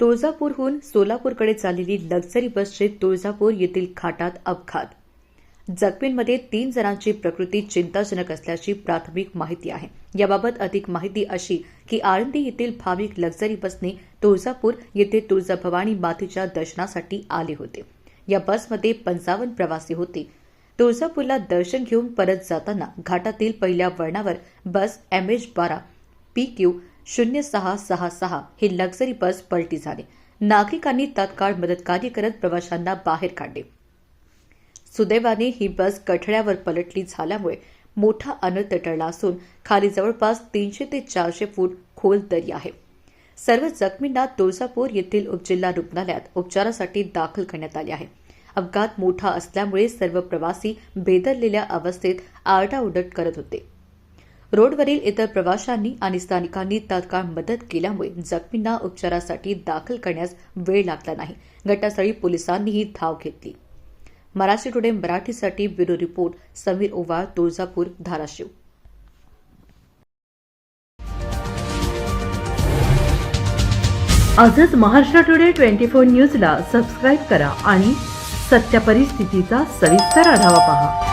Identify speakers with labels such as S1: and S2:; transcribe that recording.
S1: तुळजापूरहून सोलापूरकडे चाललेली लक्झरी बसचे तुळजापूर येथील घाटात अपघात. जखमींमध्ये तीन जणांची प्रकृती चिंताजनक असल्याची प्राथमिक माहिती आहे. याबाबत अधिक माहिती अशी की आळंदी येथील भाविक लक्झरी बसने तुळजापूर येथे तुळजाभवानी मातेच्या दर्शनासाठी आले होते. या बसमध्ये पंचावन्न प्रवासी होते. तुळजापूरला दर्शन घेऊन परत जाताना घाटातील पहिल्या वळणावर बस एम एच बारा पी क्यू शून्य सहा सहा सहा ही लक्झरी बस पलटी झाली. नागरिकांनी तत्काळ मदतकार्य करत प्रवाशांना बाहेर काढले. सुदैवाने ही बस कठड्यावर पलटली झाल्यामुळे मोठा अनर्थ टळला असून खाली जवळपास तीनशे ते चारशे फूट खोल दरी आहे. सर्व जखमींना तुळजापूर येथील उपजिल्हा रुग्णालयात उपचारासाठी दाखल करण्यात आले आहे. अपघात मोठा असल्यामुळे सर्व प्रवासी बेदरलेल्या अवस्थेत आरडाओरड करत होते. रोडवरील इतर प्रवाशांनी आणि स्थानिकांनी तात्काळ मदत केल्यामुळे जखमींना उपचारासाठी दाखल करण्यास वेळ लागला नाही. घटनास्थळी पोलिसांनीही धाव घेतली. मराठी टुडे मराठीसाठी ब्युरो रिपोर्ट समीर ओवाळ तुळजापूर धाराशिव.
S2: आजच महाराष्ट्र टुडे ट्वेंटी फोर न्यूजला सबस्क्राईब करा आणि सत्य परिस्थितीचा सविस्तर आढावा पहा.